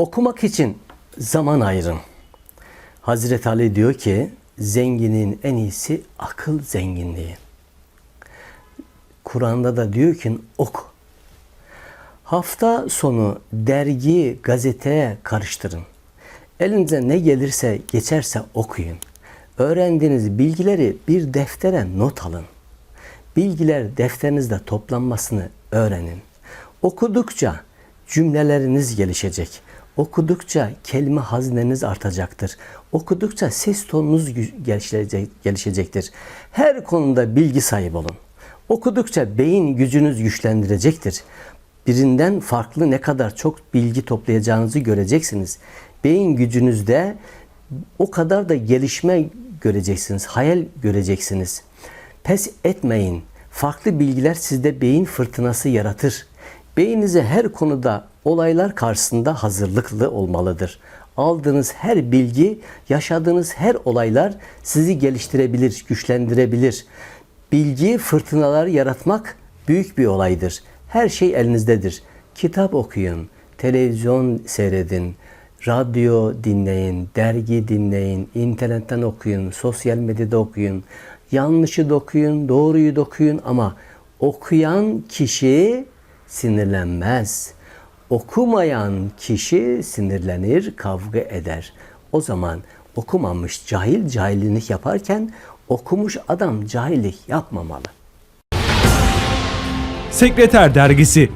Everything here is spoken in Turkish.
Okumak için zaman ayırın. Hazreti Ali diyor ki zenginin en iyisi akıl zenginliği. Kur'an'da da diyor ki oku. Hafta sonu dergi, gazeteye karıştırın. Elinize ne gelirse geçerse okuyun. Öğrendiğiniz bilgileri bir deftere not alın. Bilgiler defterinizde toplanmasını öğrenin. Okudukça cümleleriniz gelişecek. Okudukça kelime hazineniz artacaktır. Okudukça ses tonunuz gelişecektir. Her konuda bilgi sahibi olun. Okudukça beyin gücünüz güçlendirecektir. Birinden farklı ne kadar çok bilgi toplayacağınızı göreceksiniz. Beyin gücünüzde o kadar da gelişme göreceksiniz, hayal göreceksiniz. Pes etmeyin. Farklı bilgiler sizde beyin fırtınası yaratır. Beyninize her konuda olaylar karşısında hazırlıklı olmalıdır. Aldığınız her bilgi, yaşadığınız her olaylar sizi geliştirebilir, güçlendirebilir. Bilgi fırtınalar yaratmak büyük bir olaydır. Her şey elinizdedir. Kitap okuyun, televizyon seyredin, radyo dinleyin, dergi dinleyin, internetten okuyun, sosyal medyada okuyun. Yanlışı da okuyun, doğruyu da okuyun ama okuyan kişi sinirlenmez. Okumayan kişi sinirlenir, kavga eder. O zaman okumamış cahil cahillik yaparken okumuş adam cahillik yapmamalı. Sekreter Dergisi